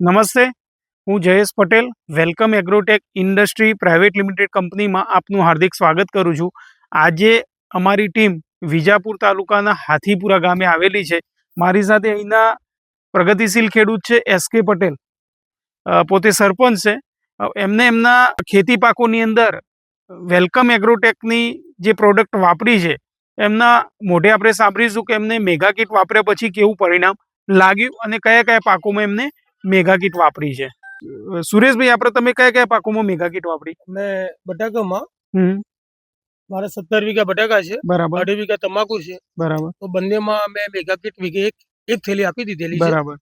નમસ્તે, હું Jayesh Patel, welcome Agrotech industry private limited કંપનીમાં આપનું હાર્દિક સ્વાગત કરું છું. આજે અમારી ટીમ વિજાપુર તાલુકાના હાથીપુરા ગામે આવેલી છે. મારી સાથે અહીંના પ્રગતિશીલ ખેડૂત છે એસ કે પટેલ. પોતે સરપંચ છે. એમને એમના ખેતી પાકોની અંદર વેલકમ એગ્રોટેકની જે પ્રોડક્ટ વાપરી છે, એમના મોઢે આપણે સાંભળીશું કે એમને મેગા કિટ વાપર્યા પછી કેવું પરિણામ લાગ્યું અને કયા કયા પાકોમાં એમને મેગા કીટ વાપરી છે. સુરેશભાઈ આપણે તમે કયા કયા પાકોમાં મેગા કીટ વાપરી? અમે બટાકામાં મારે સત્તર વીઘા બટાકા છે બરાબર. અઢી વીઘા તમાકુ છે. બરાબર. તો બંનેમાં અમે મેગા કીટ વીઘે એક એક થેલી આપી દીધેલી છે. બરાબર.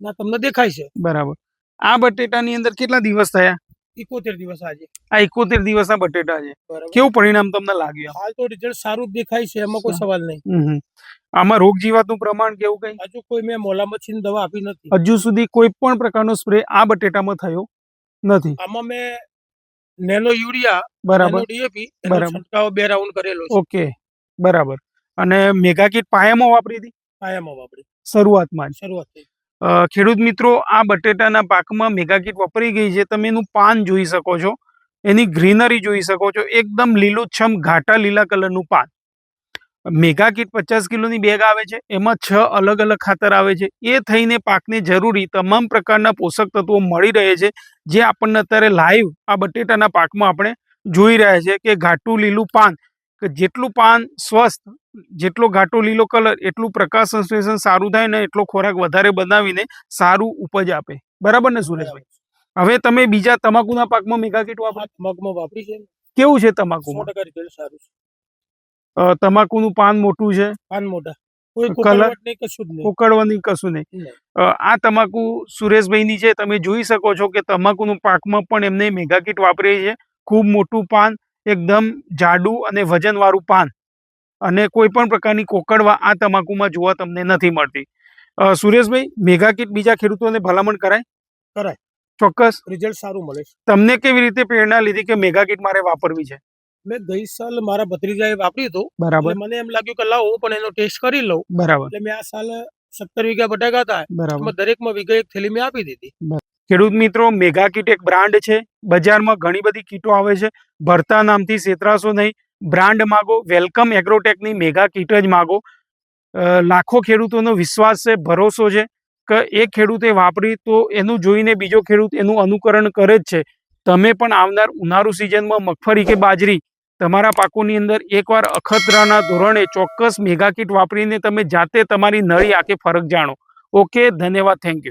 ના તમને દેખાય છે. બરાબર. આ બટેટાની અંદર કેટલા દિવસ થયા? એકોતેર દિવસ આજે. આ એકોતેર દિવસના બટેટા છે. કેવું પરિણામ તમને લાગ્યું? હાલ તો રિઝલ્ટ સારું દેખાય છે એમાં કોઈ સવાલ નહીં. આમાં રોગ જીવાતનું પ્રમાણ કેવું કઈ? હજુ કોઈ મેં મોલા મચ્છીની દવા આપી નથી. હજુ સુધી કોઈ પણ પ્રકારનો સ્પ્રે આ બટેટામાં થયો નથી. આમાં મેં નેનો યુરિયા બરાબર. ડીએપી બરાબર. છંટકાવ બે રાઉન્ડ કરેલો ઓકે. બરાબર. અને મેગા કીટ પાયામાં વાપરી હતી? પાયામાં વાપરી. શરૂઆતમાં શરૂઆત ખેડૂત મિત્રો આ બટેટાના પાકમાં મેગા કીટ વાપરી ગઈ છે. તમે એનું પાન જોઈ શકો છો. એની ગ્રીનરી જોઈ શકો છો. એકદમ લીલોછમ ઘાટા લીલા કલરનું પાન. મેગા કીટ પચાસ કિલોની બેગ આવે છે એમાં છ અલગ અલગ ખાતર આવે છે. એ થઈને પાકને જરૂરી તમામ પ્રકારના પોષક તત્વો મળી રહે છે જે આપણને અત્યારે લાઈવ આ બટેટાના પાકમાં આપણે જોઈ રહ્યા છે કે ઘાટું લીલું પાન કે જેટલું પાન સ્વસ્થ જેટલો ઘાટો લીલો કલર એટલું પ્રકાશ સંશ્લેષણ સારું થાય ને એટલો ખોરાક વધારે બનાવીને સારું ઉપજ આપે. બરાબર ને સુરેશભાઈ? હવે તમે બીજા તમાકુના પાકમાં મેગા કીટ વાપરો. તમાકુમાં વાપરી છે કેવું છે ટકા સારું તમાકુનું પાન મોટું છે? પાન મોટા. કોઈ Colour? કશું નહીં. કશું નહીં. નહીં. આ તમાકુ સુરેશભાઈની છે. તમે જોઈ શકો છો કે તમાકુનું પાકમાં પણ એમને મેગા કીટ વાપરી છે. ખૂબ મોટું પાન એકદમ જાડું અને વજનવાળું પાન. અને કોઈ પણ પ્રકારની કોકડવા આ તમાકુમાં જોવા તમને નથી મળતી. સુરેશભાઈ મેગા કીટ બીજા ખેડૂતોને ભલામણ કરાય? કરાય. ચોક્કસ. રિઝલ્ટ સારું મળે તમને કેવી રીતે પ્રેરણા લીધી કે મેગા કીટ મારે વાપરવી છે? મેં ગઈ સાલ મારા ભત્રીજાએ વાપર્યું હતું. બરાબર. મને એમ લાગ્યું કે લાવો પણ એનો ટેસ્ટ કરી લઉં. બરાબર. એટલે મેં આ સાલ સત્તર વીઘા બટાકા હતા. બરાબર. દરેકમાં વીઘા એક થેલી મેં આપી દીધી. ખેડૂત મિત્રો મેગા કીટ એક બ્રાન્ડ છે. બજારમાં ઘણી બધી કીટો આવે છે. ભરતા નામથી સેતરાશો નહીં. બ્રાન્ડ માગો વેલકમ એગ્રોટેકની મેગા કીટ જ માગો. લાખો ખેડૂતોનો વિશ્વાસ છે ભરોસો છે કે એક ખેડૂતે વાપરી તો એનું જોઈને બીજો ખેડૂત એનું અનુકરણ કરે જ છે. તમે પણ આવનાર ઉનાળુ સિઝનમાં મગફળી કે બાજરી તમારા પાકોની અંદર એકવાર અખતરાના ધોરણે ચોક્કસ મેગા કીટ વાપરીને તમે જાતે તમારી નળી આંખે ફરક જાણો. ઓકે ધન્યવાદ થેન્ક યુ